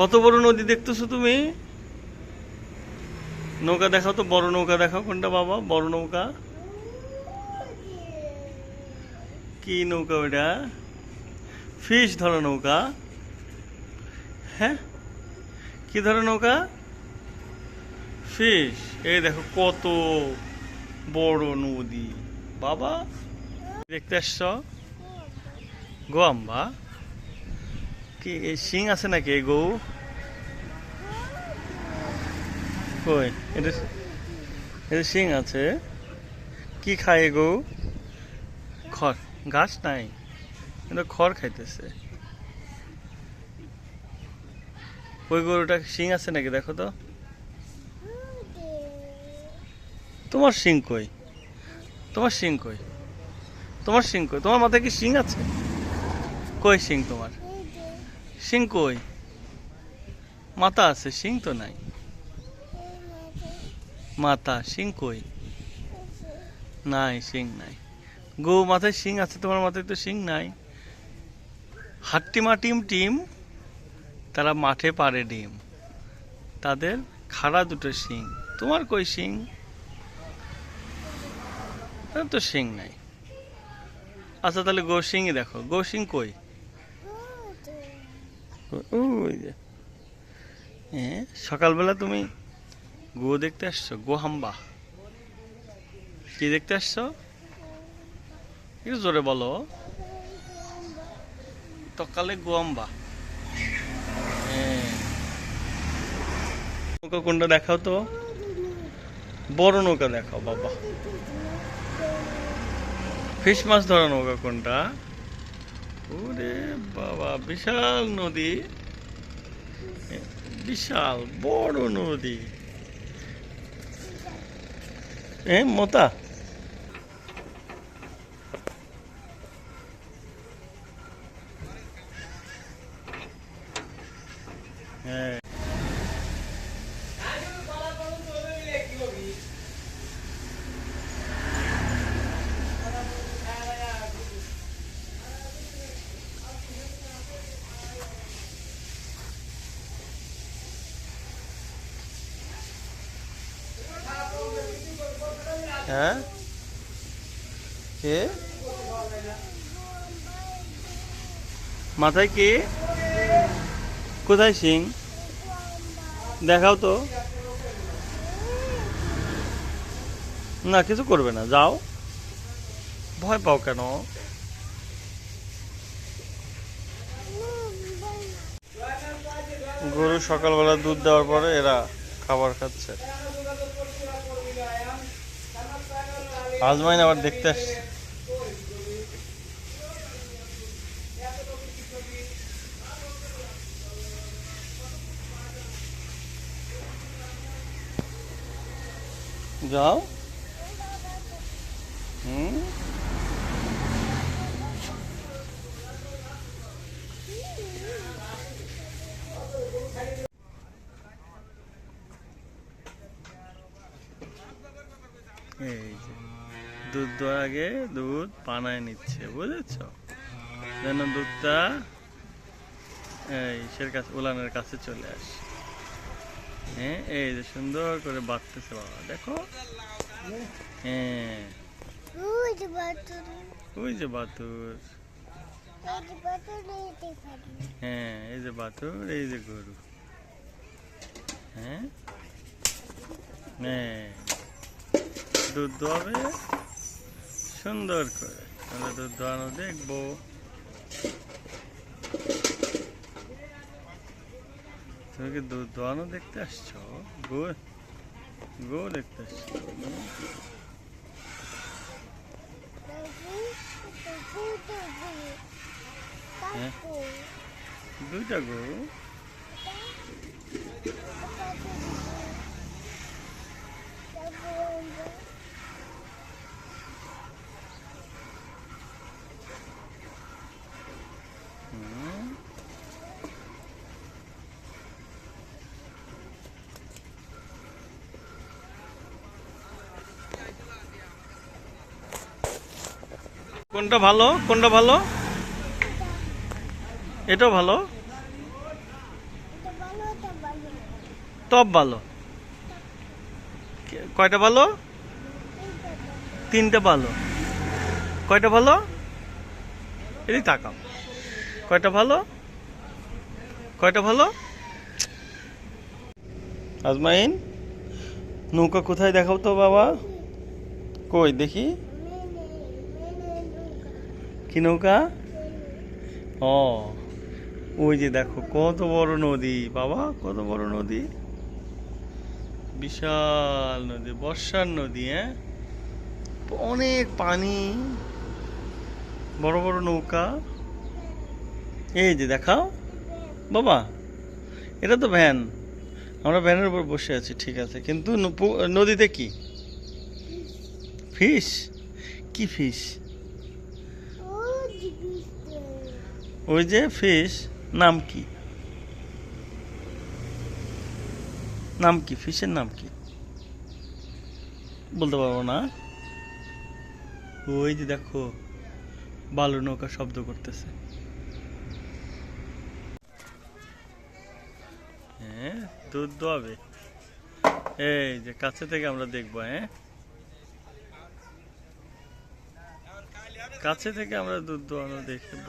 কত বড় নদী দেখতেছো তুমি? নৌকা দেখাও তো, বড় নৌকা দেখাও। কোনটা বাবা? বড় নৌকা? কি নৌকা ওটা ফিশ ধরা নৌকা। হ্যাঁ? কি ধরনের নৌকা? ফিশ। এই দেখো কত বড় নদী। বাবা, দেখতে আসছ? গোয়াম্বা? কি শিং আছে নাকি গৌ কই? এটা এটা শিং আছে। কি খায় গো? খড়। গাছ নাই। কিন্তু খড় খাইতেছে। ওই গরুটা শিং আছে নাকি? দেখো তো। তোমার শিং কই? তোমার শিং কই? তোমার শিং কই? তোমার মাথায় কি শিং আছে? কই শিং তোমার? শিং কই? মাথা আছে, শিং তো নাই। মাথা শিং কই? নাই শিং নাই। গো মাথায় শিং আছে তোমার মাথায় তো শিং নাই। হাট্টিমা টিম টিম তারা মাঠে পারে ডিম। তাদের খাড়া দুটো শিং। তোমার কই শিং? তার তো শিং নাই। আচ্ছা তাহলে গো সিংই দেখো। গো সিং কই? ওই যে। হ্যাঁ সকালবেলা তুমি গো দেখতে আসছো? গো হাম্বা। কি দেখতে আসছো? একটু জোরে বলো। সকালে গোয়াম্বা হ্যাঁ। নৌকা কোনটা দেখাও তো? বড় নৌকা দেখাও, বাবা। ফিশ মাছ ধরা নৌকা কোনটা? ওরে বাবা, বিশাল নদী। বিশাল, বড় নদী। E moda. Evet. হ্যাঁ? কে? মাথায় কি? কোথায় সিং? দেখাও তো। না, কিছু করবে না, যাও। ভয় পাও কেন? গরু সকালবেলা দুধ দেওয়ার পরে এরা খাবার খাচ্ছে। আজমাইন আবার দেখতে আসছে। যাও। হুম। এই যে। দুধ দেওয়ার আগে দুধ পানায় নিচ্ছে বুঝেছ? যেন দুধটা এই সের কাছে উলানের কাছে চলে আসে। হ্যাঁ এই যে সুন্দর করে বাঁধতেছে বাবা দেখো। হ্যাঁ। ওই যে বাতুর হ্যাঁ এই যে বাতুর এই যে গরু। হ্যাঁ। হ্যাঁ। দুধ দোয়াবে সুন্দর করে। আমরা দুধ দোয়ানো দেখব। তুমি কি দুধ দোয়ানো দেখতে আসছো? গো গো দেখতে আসছো? দুইটা গো হুম। কোনটা ভালো কোনটা ভালো? এটাও ভালো? টপ ভালো। কয়টা ভালো? তিনটা ভালো। কয়টা ভালো? এদিক তাকাও। কয়টা ভালো? কয়টা ভালো? আজমাইন, নৌকা কোথায় দেখাও তো বাবা? কই, দেখি। কি নৌকা? ও, ওই যে দেখো, কত বড় নদী, বাবা, কত বড় নদী। বিশাল নদী, বর্ষার নদী হ্যাঁ? অনেক পানি, বড় বড় নৌকা। এই যে দেখাও, বাবা, এটা তো ভ্যান। আমরা ভ্যানের উপর বসে আছি, ঠিক আছে। কিন্তু নদীতে কি? ফিশ? কি ফিশ? ওই যে ফিশ নাম কি? নাম কি? ফিশের নাম কি? বলতে পারব না। ওই যে দেখো, বালু নৌকা শব্দ করতেছে। হ্যাঁ দুধ দোয়াবে এই যে কাছে থেকে আমরা দেখব হ্যাঁ? কাছে থেকে আমরা দুধ দোয়ানো দেখব।